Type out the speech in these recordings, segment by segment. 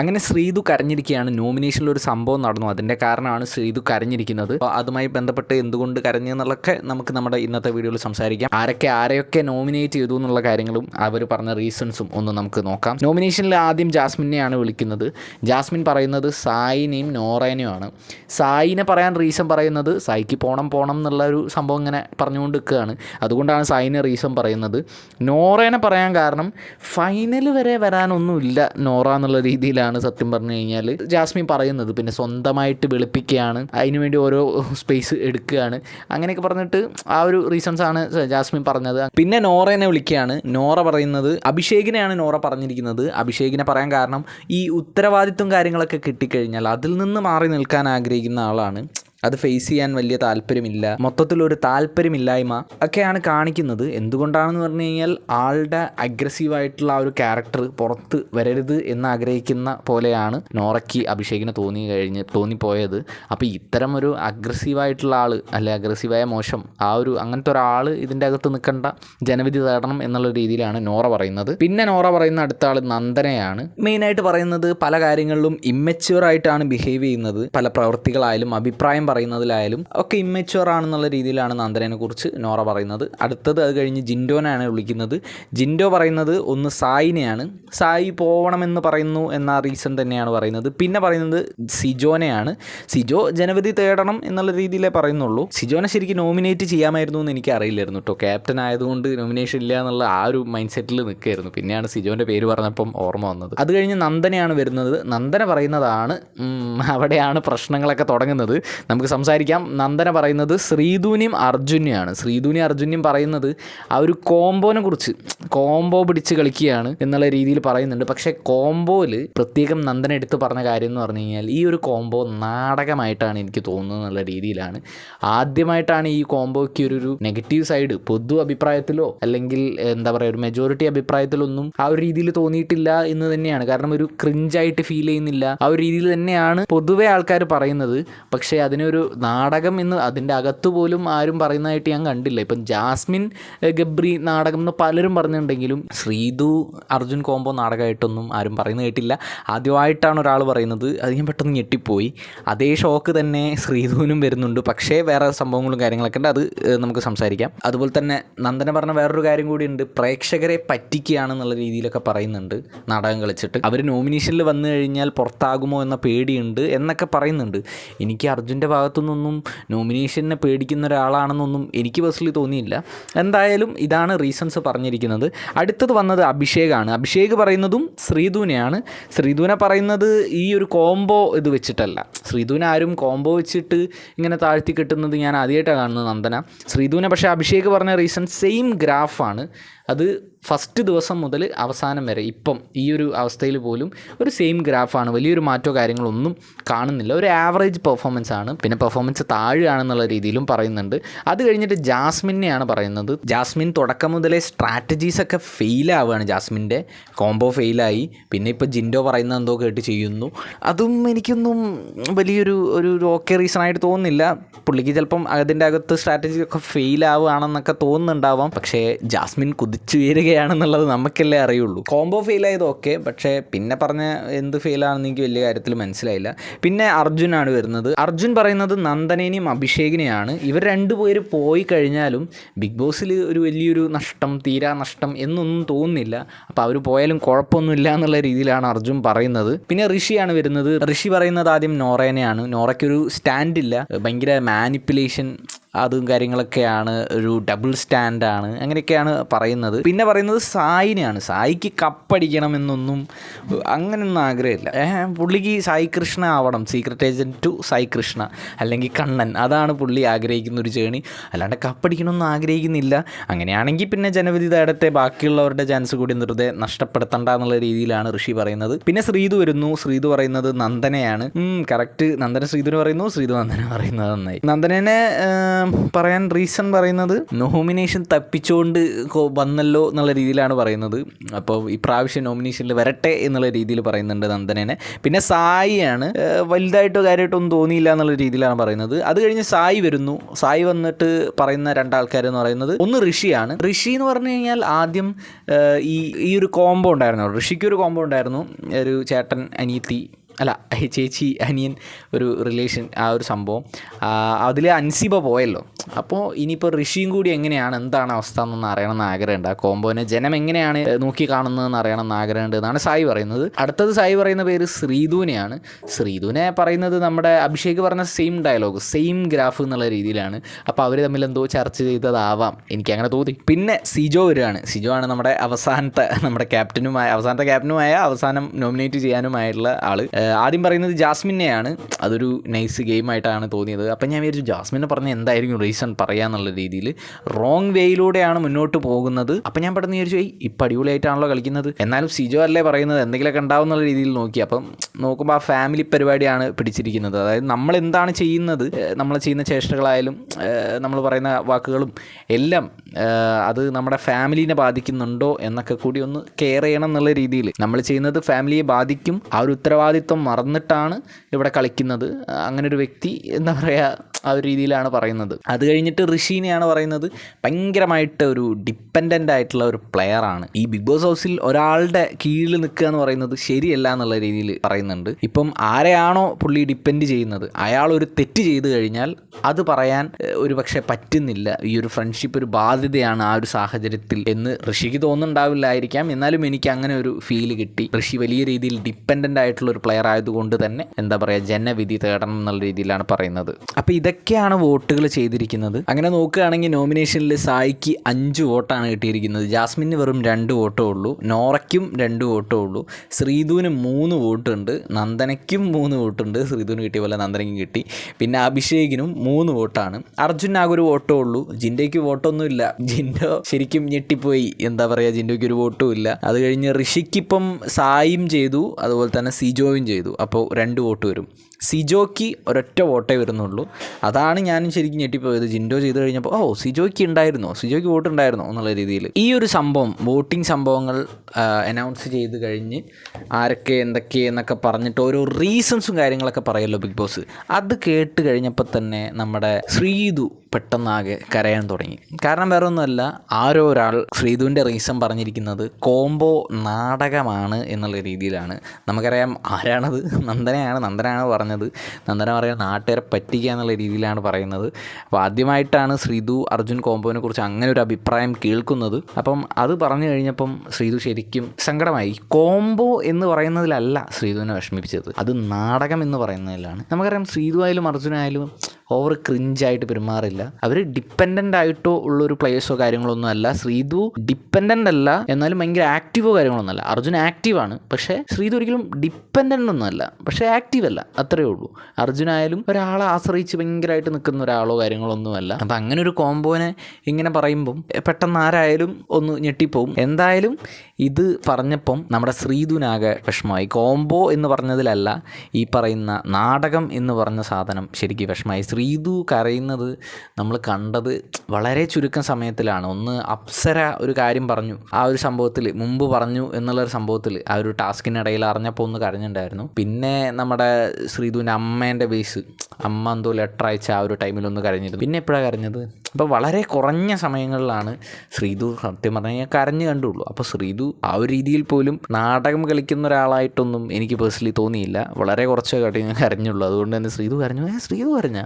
അങ്ങനെ ശ്രീതു കരഞ്ഞിരിക്കുകയാണ്. നോമിനേഷനിൽ ഒരു സംഭവം നടന്നു. അതിന്റെ കാരണമാണ് ശ്രീതു കരഞ്ഞിരിക്കുന്നത്. അപ്പോൾ അതുമായി ബന്ധപ്പെട്ട് എന്തുകൊണ്ട് കരഞ്ഞു എന്നുള്ളതൊക്കെ നമുക്ക് നമ്മുടെ ഇന്നത്തെ വീഡിയോയിൽ സംസാരിക്കാം. ആരൊക്കെ ആരെയൊക്കെ നോമിനേറ്റ് ചെയ്തു എന്നുള്ള കാര്യങ്ങളും അവർ പറഞ്ഞ റീസൺസും ഒന്ന് നമുക്ക് നോക്കാം. നോമിനേഷനിൽ ആദ്യം ജാസ്മിനെയാണ് വിളിക്കുന്നത്. ജാസ്മിൻ പറയുന്നത് സായിനെയും നോറേനെയുമാണ്. സായിനെ പറയാൻ റീസൺ പറയുന്നത് സായിക്ക് പോണം പോണം എന്നുള്ള ഒരു സംഭവം ഇങ്ങനെ പറഞ്ഞുകൊണ്ട് നിൽക്കുകയാണ് അതുകൊണ്ടാണ് സായിനെ റീസൺ പറയുന്നത്. നോറേനെ പറയാൻ കാരണം ഫൈനൽ വരെ വരാനൊന്നുമില്ല നോറ എന്നുള്ള രീതിയിലാണ് സത്യം പറഞ്ഞു കഴിഞ്ഞാൽ ജാസ്മിൻ പറയുന്നത് പിന്നെ സ്വന്തമായിട്ട് വെളുപ്പിക്കുകയാണ് അതിനുവേണ്ടി ഓരോ സ്പേസ് എടുക്കുകയാണ്. അങ്ങനെയൊക്കെ പറഞ്ഞിട്ട് ആ ഒരു റീസൺസ് ആണ് ജാസ്മിൻ പറഞ്ഞത്. പിന്നെ നോറേനെ വിളിക്കുകയാണ്. നോറ പറയുന്നത് അഭിഷേകിനെയാണ് നോറ പറഞ്ഞിരിക്കുന്നത്. അഭിഷേകിനെ പറയാൻ കാരണം ഈ ഉത്തരവാദിത്വം കാര്യങ്ങളൊക്കെ കിട്ടിക്കഴിഞ്ഞാൽ അതിൽ നിന്ന് മാറി നിൽക്കാൻ ആഗ്രഹിക്കുന്ന ആളാണ്. അത് ഫേസ് ചെയ്യാൻ വലിയ താല്പര്യമില്ല. മൊത്തത്തിലൊരു താല്പര്യമില്ലായ്മ ഒക്കെയാണ് കാണിക്കുന്നത്. എന്തുകൊണ്ടാണെന്ന് പറഞ്ഞു കഴിഞ്ഞാൽ ആളുടെ അഗ്രസീവായിട്ടുള്ള ആ ഒരു ക്യാരക്ടർ പുറത്ത് വരരുത് എന്ന് ആഗ്രഹിക്കുന്ന പോലെയാണ് നോറയ്ക്ക് അഭിഷേകിന് തോന്നി കഴിഞ്ഞ് തോന്നിപ്പോയത്. അപ്പോൾ ഇത്തരം ഒരു അഗ്രസീവായിട്ടുള്ള ആൾ അല്ലെ അഗ്രസീവായ മോശം ആ ഒരു അങ്ങനത്തെ ഒരാൾ ഇതിന്റെ അകത്ത് നിൽക്കേണ്ട ജനവിധി തേടണം എന്നുള്ള രീതിയിലാണ് നോറ പറയുന്നത്. പിന്നെ നോറ പറയുന്ന അടുത്ത ആൾ നന്ദനയാണ്. മെയിനായിട്ട് പറയുന്നത് പല കാര്യങ്ങളിലും ഇമ്മച്യൂർ ആയിട്ടാണ് ബിഹേവ് ചെയ്യുന്നത്. പല പ്രവൃത്തികളായാലും അഭിപ്രായം പറയുന്നതിലായാലും ഒക്കെ ഇമ്മച്ചുവർ ആണെന്നുള്ള രീതിയിലാണ് നന്ദനെ കുറിച്ച് നോറ പറയുന്നത്. അടുത്തത് അത് കഴിഞ്ഞ് ജിൻഡോനാണ് വിളിക്കുന്നത്. ജിൻഡോ പറയുന്നത് ഒന്ന് സായിനെയാണ്. സായി പോവണമെന്ന് പറയുന്നു എന്ന റീസൺ തന്നെയാണ് പറയുന്നത്. പിന്നെ പറയുന്നത് സിജോനെയാണ്. സിജോ ജനവധി തേടണം എന്നുള്ള രീതിയിലേ പറയുന്നുള്ളൂ. സിജോനെ ശരിക്കും നോമിനേറ്റ് ചെയ്യാമായിരുന്നു എന്ന് എനിക്ക് അറിയില്ലായിരുന്നു കേട്ടോ. ക്യാപ്റ്റൻ ആയതുകൊണ്ട് നോമിനേഷൻ ഇല്ല എന്നുള്ള ആ ഒരു മൈൻഡ് സെറ്റിൽ നിൽക്കുകയായിരുന്നു. പിന്നെയാണ് സിജോന്റെ പേര് പറഞ്ഞപ്പം ഓർമ്മ വന്നത്. അത് കഴിഞ്ഞ് നന്ദനയാണ് വരുന്നത്. നന്ദന പറയുന്നതാണ് അവിടെയാണ് പ്രശ്നങ്ങളൊക്കെ തുടങ്ങുന്നത്. നമുക്ക് സംസാരിക്കാം. നന്ദന പറയുന്നത് ശ്രീധൂനിയും അർജുനെയാണ്. ശ്രീധൂനി അർജുനെയും പറയുന്നത് ആ ഒരു കോംബോനെ കുറിച്ച്. കോംബോ പിടിച്ച് കളിക്കുകയാണ് എന്നുള്ള രീതിയിൽ പറയുന്നുണ്ട്. പക്ഷേ കോംബോയിൽ പ്രത്യേകം നന്ദന എടുത്തു പറഞ്ഞ കാര്യം എന്ന് പറഞ്ഞു കഴിഞ്ഞാൽ ഈ ഒരു കോംബോ നാടകമായിട്ടാണ് എനിക്ക് തോന്നുന്നത് എന്നുള്ള രീതിയിലാണ്. ആദ്യമായിട്ടാണ് ഈ കോംബോയ്ക്ക് ഒരു നെഗറ്റീവ് സൈഡ് പൊതു അഭിപ്രായത്തിലോ അല്ലെങ്കിൽ എന്താ പറയുക ഒരു മെജോറിറ്റി അഭിപ്രായത്തിലൊന്നും ആ ഒരു രീതിയിൽ തോന്നിയിട്ടില്ല എന്ന് തന്നെയാണ്. കാരണം ഒരു ക്രിഞ്ചായിട്ട് ഫീൽ ചെയ്യുന്നില്ല. ആ ഒരു രീതിയിൽ തന്നെയാണ് പൊതുവെ ആൾക്കാർ പറയുന്നത്. പക്ഷേ അതിനൊരു നാടകം എന്ന് അതിന്റെ അകത്ത് പോലും ആരും പറയുന്നതായിട്ട് ഞാൻ കണ്ടില്ല. ഇപ്പം ജാസ്മിൻ ഗബ്രി നാടകം എന്ന് പലരും പറഞ്ഞിട്ടുണ്ടെങ്കിലും ശ്രീതു അർജുൻ കോംബോ നാടകമായിട്ടൊന്നും ആരും പറയുന്നത് കേട്ടില്ല. ആദ്യമായിട്ടാണ് ഒരാൾ പറയുന്നത്. അത് ഞാൻ പെട്ടെന്ന് ഞെട്ടിപ്പോയി. അതേ ഷോക്ക് തന്നെ ശ്രീധുവിനും വരുന്നുണ്ട്. പക്ഷേ വേറെ സംഭവങ്ങളും കാര്യങ്ങളൊക്കെ ഉണ്ട്. അത് നമുക്ക് സംസാരിക്കാം. അതുപോലെ തന്നെ നന്ദന പറഞ്ഞ വേറൊരു കാര്യം കൂടി ഉണ്ട്. പ്രേക്ഷകരെ പറ്റിക്കുകയാണെന്നുള്ള രീതിയിലൊക്കെ പറയുന്നുണ്ട്. നാടകം കളിച്ചിട്ട്. അവർ നോമിനേഷനിൽ വന്നു കഴിഞ്ഞാൽ പുറത്താകുമോ എന്ന പേടിയുണ്ട് എന്നൊക്കെ പറയുന്നുണ്ട്. എനിക്ക് അർജുന്റെ ഭാഗത്തു നിന്നൊന്നും നോമിനേഷനെ പേടിക്കുന്ന ഒരാളാണെന്നൊന്നും എനിക്ക് പേഴ്സണലി തോന്നിയില്ല. എന്തായാലും ഇതാണ് റീസൺസ് പറഞ്ഞിരിക്കുന്നത്. അടുത്തത് വന്നത് അഭിഷേകാണ്. അഭിഷേക് പറയുന്നതും ശ്രീധുവിനെയാണ്. ശ്രീധുവിനെ പറയുന്നത് ഈ ഒരു കോംബോ ഇത് വെച്ചിട്ടല്ല. ശ്രീധുവിനെ ആരും കോംബോ വെച്ചിട്ട് ഇങ്ങനെ താഴ്ത്തി കിട്ടുന്നത് ഞാൻ ആദ്യമായിട്ടാണ് കാണുന്നത് നന്ദന. ശ്രീധുവിനെ പക്ഷേ അഭിഷേക് പറഞ്ഞ റീസൺ സെയിം ഗ്രാഫാണ് അത് ഫസ്റ്റ് ദിവസം മുതൽ അവസാനം വരെ ഇപ്പം ഈ ഒരു അവസ്ഥയിൽ പോലും ഒരു സെയിം ഗ്രാഫാണ് വലിയൊരു മാറ്റോ കാര്യങ്ങളൊന്നും കാണുന്നില്ല. ഒരു ആവറേജ് പെർഫോമൻസ് ആണ്. പിന്നെ പെർഫോമൻസ് താഴെയാണെന്നുള്ള രീതിയിലും പറയുന്നുണ്ട്. അത് കഴിഞ്ഞിട്ട് ജാസ്മിനെയാണ് പറയുന്നത്. ജാസ്മിൻ തുടക്കം മുതലേ സ്ട്രാറ്റജീസ് ഒക്കെ ഫെയിൽ ആവുകയാണ് ജാസ്മിന്റെ. കോംബോ ഫെയിലായി പിന്നെ ഇപ്പോൾ ജിൻഡോ പറയുന്ന എന്തോ കേട്ട് ചെയ്യുന്നു. അതും എനിക്കൊന്നും വലിയൊരു ഒരു ഓക്കെ റീസൺ ആയിട്ട് തോന്നുന്നില്ല. പുള്ളിക്ക് ചിലപ്പം അതിന്റെ അകത്ത് സ്ട്രാറ്റജി ഒക്കെ ഫെയിൽ ആവുകയാണെന്നൊക്കെ തോന്നുന്നുണ്ടാവാം. പക്ഷേ ജാസ്മിൻ കുതിച്ചുയരുകയാണെന്നുള്ളത് നമുക്കല്ലേ അറിയുള്ളൂ. കോംബോ ഫെയിൽ ആയത് ഓക്കെ പക്ഷേ പിന്നെ പറഞ്ഞ എന്ത് ഫെയിലാണെന്ന് എനിക്ക് വലിയ കാര്യത്തിൽ മനസ്സിലായില്ല. പിന്നെ അർജുനാണ് വരുന്നത്. അർജുൻ പറയുന്നത് നന്ദനേനെയും അഭിഷേകിനെയാണ്. ഇവർ രണ്ടുപേര് പോയി കഴിഞ്ഞാലും ബിഗ് ബോസിൽ ഒരു വലിയൊരു നഷ്ടം തീരാ നഷ്ടം എന്നൊന്നും തോന്നുന്നില്ല. അപ്പോൾ അവർ പോയാലും കുഴപ്പമൊന്നുമില്ല എന്നുള്ള രീതിയിലാണ് അർജുൻ പറയുന്നത്. പിന്നെ ഋഷിയാണ് വരുന്നത്. ഋഷി പറയുന്നത് ആദ്യം നോറേനെയാണ്. നോറയ്ക്കൊരു സ്റ്റാൻഡില്ല ഭയങ്കര മാനിപ്പുലേഷൻ അതും കാര്യങ്ങളൊക്കെയാണ് ഒരു ഡബിൾ സ്റ്റാൻഡാണ് അങ്ങനെയൊക്കെയാണ് പറയുന്നത്. പിന്നെ പറയുന്നത് സായിനെയാണ്. സായിക്ക് കപ്പടിക്കണം എന്നൊന്നും അങ്ങനെയൊന്നും ആഗ്രഹമില്ല. പുള്ളിക്ക് സായി കൃഷ്ണ ആവണം. Secret agent to Sai Krishna അല്ലെങ്കിൽ കണ്ണൻ. അതാണ് പുള്ളി ആഗ്രഹിക്കുന്ന ഒരു ജേണി അല്ലാണ്ട് കപ്പടിക്കണമെന്ന് ആഗ്രഹിക്കുന്നില്ല. അങ്ങനെയാണെങ്കിൽ പിന്നെ ജനവിധി തേടത്തെ ബാക്കിയുള്ളവരുടെ ചാൻസ് കൂടി വെറുതെ നഷ്ടപ്പെടുത്തണ്ട എന്നുള്ള രീതിയിലാണ് ഋഷി പറയുന്നത്. പിന്നെ ശ്രീതു വരുന്നു. ശ്രീതു പറയുന്നത് നന്ദനയാണ്. കറക്റ്റ് നന്ദന ശ്രീധുവിന് പറയുന്നു. ശ്രീതു നന്ദന പറയുന്നത് നന്നായി. നന്ദനെ പറയാൻ റീസൺ പറയുന്നത് നോമിനേഷൻ തപ്പിച്ചുകൊണ്ട് വന്നല്ലോ എന്നുള്ള രീതിയിലാണ് പറയുന്നത്. അപ്പോൾ ഇപ്രാവശ്യം നോമിനേഷനിൽ വരട്ടെ എന്നുള്ള രീതിയിൽ പറയുന്നുണ്ട് നന്ദനേനെ. പിന്നെ സായിയാണ് വലുതായിട്ടോ വലുതായിട്ടോ കാര്യമായിട്ടൊന്നും തോന്നിയില്ല എന്നുള്ള രീതിയിലാണ് പറയുന്നത്. അത് കഴിഞ്ഞ് സായി വരുന്നു. സായി വന്നിട്ട് പറയുന്ന രണ്ടാൾക്കാരെന്ന് പറയുന്നത് ഒന്ന് ഋഷിയാണ്. ഋഷി എന്ന് പറഞ്ഞു കഴിഞ്ഞാൽ ആദ്യം ഈ ഈ ഒരു കോംബോ ഉണ്ടായിരുന്നു. ഋഷിക്ക് ഒരു കോംബോ ഉണ്ടായിരുന്നു. ഒരു ചേട്ടൻ അനിയത്തി അല്ല ചേച്ചി അനിയൻ ഒരു റിലേഷൻ ആ ഒരു സംഭവം. അതിൽ അൻസിബ പോയല്ലോ. അപ്പോൾ ഇനിയിപ്പോൾ ഋഷിയും കൂടി എങ്ങനെയാണ് എന്താണ് അവസ്ഥ എന്നൊന്ന് അറിയണമെന്ന് ആഗ്രഹമുണ്ട്. ആ കോമ്പോനെ ജനം എങ്ങനെയാണ് നോക്കി കാണുന്നതെന്ന് അറിയണമെന്ന് ആഗ്രഹമുണ്ട് എന്നാണ് സായി പറയുന്നത്. അടുത്തത് സായി പറയുന്ന പേര് ശ്രീധുവിനെയാണ്. ശ്രീധുവിനെ പറയുന്നത് നമ്മുടെ അഭിഷേക് പറഞ്ഞ സെയിം ഡയലോഗ് സെയിം ഗ്രാഫ് എന്നുള്ള രീതിയിലാണ്. അപ്പോൾ അവർ തമ്മിൽ എന്തോ ചർച്ച ചെയ്തതാവാം. എനിക്ക് അങ്ങനെ തോന്നി. പിന്നെ സിജോ വരികയാണ് സിജോ ആണ് നമ്മുടെ അവസാനത്തെ നമ്മുടെ ക്യാപ്റ്റനുമായ അവസാനത്തെ ക്യാപ്റ്റനുമായ അവസാനം നോമിനേറ്റ് ചെയ്യാനുമായിട്ടുള്ള ഏഹ് ആദ്യം പറയുന്നത് ജാസ്മിനെയാണ്. അതൊരു നൈസ് ഗെയിമായിട്ടാണ് തോന്നിയത്. അപ്പം ഞാൻ വിചാരിച്ചു ജാസ്മിനെ പറഞ്ഞ എന്തായിരിക്കും റീസൺ പറയാന്നുള്ള രീതിയിൽ റോങ് വേയിലൂടെയാണ് മുന്നോട്ട് പോകുന്നത്. അപ്പം ഞാൻ പെട്ടെന്ന് വിചാരിച്ചു "ഏയ് ഇപ്പം അടിപൊളിയായിട്ടാണല്ലോ കളിക്കുന്നത്. എന്നാലും സിജോ അല്ലേ പറയുന്നത്? എന്തെങ്കിലുമൊക്കെ ഉണ്ടാവും എന്നുള്ള രീതിയിൽ നോക്കി. അപ്പം നോക്കുമ്പോൾ ആ ഫാമിലി പരിപാടിയാണ് പിടിച്ചിരിക്കുന്നത്. അതായത് നമ്മൾ എന്താണ് ചെയ്യുന്നത്? നമ്മൾ ചെയ്യുന്ന ചേഷ്ടകളായാലും നമ്മൾ പറയുന്ന വാക്കുകളും എല്ലാം അത് നമ്മുടെ ഫാമിലിനെ ബാധിക്കുന്നുണ്ടോ എന്നൊക്കെ കൂടി ഒന്ന് കെയർ ചെയ്യണം എന്നുള്ള രീതിയിൽ നമ്മൾ ചെയ്യുന്നത് ഫാമിലിയെ ബാധിക്കും. ആ ഒരു ഉത്തരവാദിത്വം മറന്നിട്ടാണ് ഇവിടെ കളിക്കുന്നത്. അങ്ങനെ ഒരു വ്യക്തി എന്താ പറയുക ആ ഒരു രീതിയിലാണ് പറയുന്നത്. അത് കഴിഞ്ഞിട്ട് ഋഷീനെയാണ് പറയുന്നത് ഭയങ്കരമായിട്ട് ഒരു ഡിപ്പെൻഡന്റ് ആയിട്ടുള്ള ഒരു പ്ലെയറാണ് ഈ ബിഗ് ബോസ് ഹൗസിൽ ഒരാളുടെ കീഴിൽ നിൽക്കുക എന്ന് പറയുന്നത് ശരിയല്ല എന്നുള്ള രീതിയിൽ പറയുന്നുണ്ട്. ഇപ്പം ആരെയാണോ പുള്ളി ഡിപ്പെൻഡ് ചെയ്യുന്നത് അയാൾ ഒരു തെറ്റ് ചെയ്തു കഴിഞ്ഞാൽ അത് പറയാൻ ഒരു പക്ഷേ പറ്റുന്നില്ല. ഈ ഒരു ഫ്രണ്ട്ഷിപ്പ് ഒരു ബാധ്യതയാണ് ആ ഒരു സാഹചര്യത്തിൽ എന്ന് ഋഷിക്ക് തോന്നുന്നുണ്ടാവില്ലായിരിക്കാം. എന്നാലും എനിക്ക് അങ്ങനെ ഒരു ഫീൽ കിട്ടി. ഋഷി വലിയ രീതിയിൽ ഡിപ്പെൻഡന്റ് ആയിട്ടുള്ള ഒരു പ്ലെയർ ആയതുകൊണ്ട് തന്നെ എന്താ പറയുക ജനവിധി തേടണം എന്നുള്ള രീതിയിലാണ് പറയുന്നത്. അപ്പോൾ ഇതൊക്കെയാണ് വോട്ടുകൾ ചെയ്തിരിക്കുന്നത്. അങ്ങനെ നോക്കുകയാണെങ്കിൽ നോമിനേഷനിൽ സായിക്ക് അഞ്ച് വോട്ടാണ് കിട്ടിയിരിക്കുന്നത്. ജാസ്മിന് വെറും രണ്ട് വോട്ടേ ഉള്ളൂ. നോറയ്ക്കും രണ്ട് വോട്ടേ ഉള്ളൂ. ശ്രീധുവിന് മൂന്ന് വോട്ടുണ്ട്. നന്ദനയ്ക്കും മൂന്ന് വോട്ടുണ്ട്. ശ്രീധുവിന് കിട്ടിയ പോലെ നന്ദനയ്ക്കും കിട്ടി. പിന്നെ അഭിഷേകിനും മൂന്ന് വോട്ടാണ്. അർജുൻ ആകെ ഒരു വോട്ടേ ഉള്ളൂ. ജിൻഡോയ്ക്ക് വോട്ടൊന്നുമില്ല ജിൻഡോ ശരിക്കും ഞെട്ടിപ്പോയി. എന്താ പറയുക ജിൻഡോയ്ക്ക് ഒരു വോട്ടും ഇല്ല. അത് കഴിഞ്ഞ് ഋഷിക്കിപ്പം സായും ചെയ്തു. അതുപോലെ തന്നെ സിജോയും ചെയ്തു. അപ്പോൾ രണ്ട് വോട്ട് വരും. സിജോയ്ക്ക് ഒരൊറ്റ വോട്ടേ വരുന്നുള്ളൂ. അതാണ് ഞാനും ശരിക്കും ഞെട്ടിപ്പോയത്. ജിൻഡോ ചെയ്ത് കഴിഞ്ഞപ്പോൾ ഓ സിജോയ്ക്ക് ഉണ്ടായിരുന്നോ? സിജോയ്ക്ക് വോട്ട് ഉണ്ടായിരുന്നോ എന്നുള്ള രീതിയിൽ. ഈ ഒരു സംഭവം വോട്ടിംഗ് സംഭവങ്ങൾ അനൗൺസ് ചെയ്ത് കഴിഞ്ഞ് ആരൊക്കെ എന്തൊക്കെ എന്നൊക്കെ പറഞ്ഞിട്ട് ഓരോ റീസൺസും കാര്യങ്ങളൊക്കെ പറയല്ലോ ബിഗ് ബോസ് അത് കേട്ട് കഴിഞ്ഞപ്പോൾ തന്നെ നമ്മുടെ ശ്രീതു പെട്ടെന്നാകെ കരയാൻ തുടങ്ങി. കാരണം വേറെ ഒന്നുമല്ല ആരോ ഒരാൾ ശ്രീധുവിന്റെ റീസൺ പറഞ്ഞിരിക്കുന്നത് കോംബോ നാടകമാണ് എന്നുള്ള രീതിയിലാണ്. നമുക്കറിയാം ആരാണത്? നന്ദനയാണ്. നന്ദനാണ് പറഞ്ഞത്? നന്ദന പറയാൻ നാട്ടുകാരെ പറ്റിക്കുക എന്നുള്ള രീതിയിലാണ് പറയുന്നത്. അപ്പോൾ ആദ്യമായിട്ടാണ് ശ്രീതു അർജുൻ കോംബോനെ കുറിച്ച് അങ്ങനെ ഒരു അഭിപ്രായം കേൾക്കുന്നത്. അപ്പം അത് പറഞ്ഞു കഴിഞ്ഞപ്പം ശ്രീതു ശരിക്കും സങ്കടമായി. കോംബോ എന്ന് പറയുന്നതിലല്ല ശ്രീതുവിനെ വിഷമിപ്പിച്ചത്. അത് നാടകം എന്ന് പറയുന്നതിലാണ്. നമുക്കറിയാം ശ്രീതു ആയാലും അർജുനായാലും ഓവർ ക്രിഞ്ചായിട്ട് പെരുമാറില്ല. അവർ ഡിപ്പെൻഡന്റ് ആയിട്ടോ ഉള്ളൊരു പ്ലേയേഴ്സോ കാര്യങ്ങളൊന്നും അല്ല. ശ്രീതു ഡിപ്പെൻഡന്റ് അല്ല എന്നാലും ഭയങ്കര ആക്റ്റീവോ കാര്യങ്ങളൊന്നും അല്ല. അർജുൻ ആക്റ്റീവാണ് പക്ഷേ ശ്രീതു ഒരിക്കലും ഡിപ്പെൻഡന്റ് ഒന്നുമല്ല പക്ഷേ ആക്റ്റീവ് അല്ല അത്രയേ ഉള്ളൂ. അർജുനായാലും ഒരാളെ ആശ്രയിച്ച് ഭയങ്കരമായിട്ട് നിൽക്കുന്ന ഒരാളോ കാര്യങ്ങളൊന്നുമല്ല അപ്പം അങ്ങനെ ഒരു കോംബോനെ ഇങ്ങനെ പറയുമ്പം പെട്ടെന്ന് ആരായാലും ഒന്ന് ഞെട്ടിപ്പോവും. എന്തായാലും ഇത് പറഞ്ഞപ്പം നമ്മുടെ ശ്രീധുനാകെ വിഷമമായി. കോംബോ എന്ന് പറഞ്ഞതിലല്ല ഈ പറയുന്ന നാടകം എന്ന് പറഞ്ഞ സാധനം ശരിക്കും വിഷമമായി. ശ്രീധു കരയുന്നത് നമ്മൾ കണ്ടത് വളരെ ചുരുക്കം സമയത്തിലാണ്. ഒന്ന് അപ്സര ഒരു കാര്യം പറഞ്ഞു. ആ ഒരു സംഭവത്തിൽ മുമ്പ് പറഞ്ഞു എന്നുള്ളൊരു സംഭവത്തിൽ ആ ഒരു ടാസ്കിനിടയിൽ അറിഞ്ഞപ്പോൾ ഒന്ന് കരഞ്ഞിട്ടുണ്ടായിരുന്നു. പിന്നെ നമ്മുടെ ശ്രീതുവിന്റെ അമ്മേന്റെ ബേസ് അമ്മ എന്തോ ലെറ്റർ അയച്ച ആ ഒരു ടൈമിൽ ഒന്ന് കരഞ്ഞിരുന്നു. പിന്നെ എപ്പോഴാണ് കരഞ്ഞത്? അപ്പോൾ വളരെ കുറഞ്ഞ സമയങ്ങളിലാണ് ശ്രീധു സത്യം പറഞ്ഞു ഞാൻ കരഞ്ഞു കണ്ടുള്ളൂ. അപ്പോൾ ശ്രീധു ആ ഒരു രീതിയിൽ പോലും നാടകം കളിക്കുന്ന ഒരാളായിട്ടൊന്നും എനിക്ക് പേഴ്സണലി തോന്നിയില്ല. വളരെ കുറച്ച് കാട്ടി ഞാൻ കരഞ്ഞുള്ളൂ. അതുകൊണ്ട് തന്നെ ശ്രീധു കരഞ്ഞു. ഏ ശ്രീധു കരഞ്ഞ?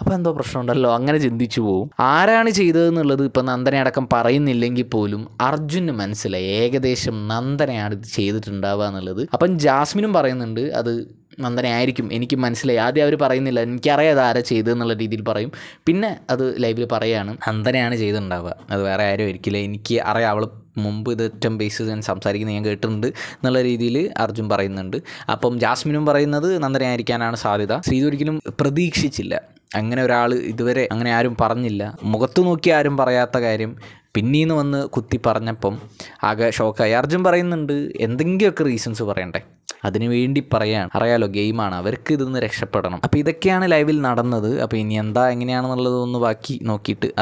അപ്പോൾ എന്തോ പ്രശ്നമുണ്ടല്ലോ. അങ്ങനെ ചിന്തിച്ചു പോകും ആരാണ് ചെയ്തതെന്നുള്ളത് ഇപ്പം നന്ദന അടക്കം പറയുന്നില്ലെങ്കിൽ പോലും അർജുന് മനസ്സിലായി. ഏകദേശം നന്ദനയാണ് ഇത് ചെയ്തിട്ടുണ്ടാവുക എന്നുള്ളത്. അപ്പം ജാസ്മിനും പറയുന്നുണ്ട് അത് നന്ദനയായിരിക്കും. എനിക്ക് മനസ്സിലായി. ആദ്യം അവർ പറയുന്നില്ല എനിക്കറിയാം അത് ആരാ ചെയ്തതെന്നുള്ള രീതിയിൽ പറയും. പിന്നെ അത് ലൈവിൽ പറയുകയാണ് നന്ദനയാണ് ചെയ്തിട്ടുണ്ടാവുക. അത് വേറെ ആരും ഒരിക്കലും എനിക്ക് അറിയാം. അവൾ മുമ്പ് ഇത് ഏറ്റവും ബേസ് ഞാൻ സംസാരിക്കുന്നത് ഞാൻ കേട്ടിട്ടുണ്ട് എന്നുള്ള രീതിയിൽ അർജുൻ പറയുന്നുണ്ട്. അപ്പം ജാസ്മിനും പറയുന്നത് നന്ദനയായിരിക്കാനാണ് സാധ്യത. ശ്രീത് ഒരിക്കലും പ്രതീക്ഷിച്ചില്ല. അങ്ങനെ ഒരാൾ ഇതുവരെ അങ്ങനെ ആരും പറഞ്ഞില്ല. മുഖത്ത് നോക്കി ആരും പറയാത്ത കാര്യം. പിന്നീന്ന് വന്ന് കുത്തി പറഞ്ഞപ്പം ആകെ ഷോക്കായി അർജുൻ പറയുന്നുണ്ട് എന്തെങ്കിലുമൊക്കെ റീസൺസ് പറയണ്ടേ? അതിനു വേണ്ടി പറയാണ് അറിയാലോ ഗെയിമാണ് അവർക്ക് ഇതിൽ നിന്ന് രക്ഷപ്പെടണം. അപ്പോൾ ഇതൊക്കെയാണ് ലൈവിൽ നടന്നത്. അപ്പോൾ ഇനി എന്താ എങ്ങനെയാണെന്നുള്ളത് ഒന്ന് ബാക്കി നോക്കിയിട്ട് അറിയാം.